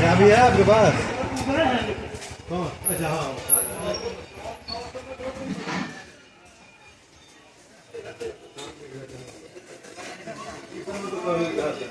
चाबी है आपके पास हाँ अच्छा हाँ अरे हम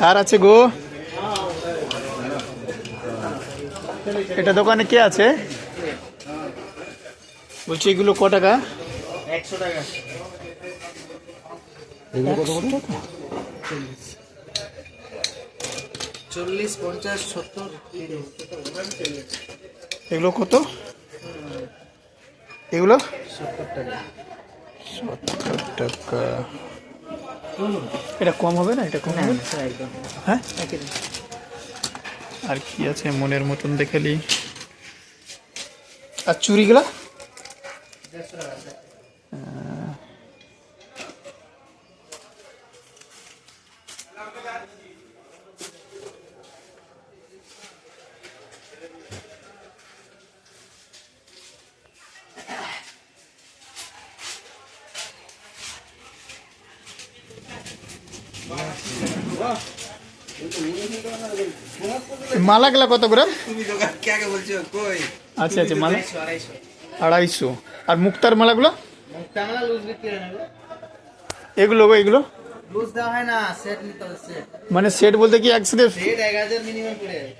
কার আছে গো? এটা দোকানে কে আছে? বলছি এগুলো ক টাকা? একশো টাকা? চল্লিশ পঞ্চাশ সত্তর এগুলো কত? এগুলো? সত্তর টাকা। সত্তর টাকা। এটা কম হবে না? এটা কম হবে? হ্যাঁ? আর কি আছে মনের মতন দেখালি আর চুরিগুলা মালাগুলা কত করে? তুমি দোকান কে আগে বলছো? কই? আচ্ছা আচ্ছা মালা। আড়াইশো। আর মুক্তার মালাগুলো? মুক্তামালা লুজ বিক্রি না গো। এগুলো গো এগুলো? লুজ দেওয়া হয় না সেট নিতে হবে সেট মানে সেট বলতে কি একসাথে এক হাজার মিনিমাম পড়ে। যায়।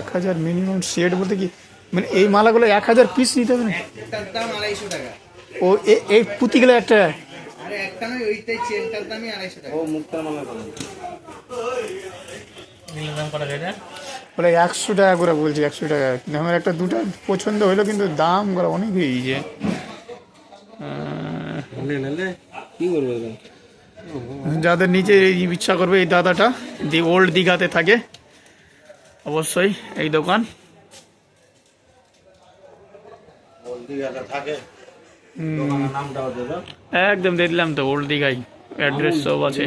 এক হাজার মিনিমাম সেট বলতে কি? মানে এই মালাগুলো এক হাজার পিস নিতে হবে না? দাম আড়াইশো টাকা। ও এ- এই পুঁতিগুলো একটা। বলে। একশো টাকা করে বলছি একশো টাকা। কিন্তু আমার একটা দুটো পছন্দ হলো কিন্তু দাম করে অনেক হয়ে যাদের নিচে ইচ্ছা করবে এই দাদাটা দি ওল্ড দীঘাতে থাকে অবশ্যই এই দোকান। থাকে। একদম দেখলাম তো ওল্ড দিঘাই। অ্যাড্রেস সব আছে।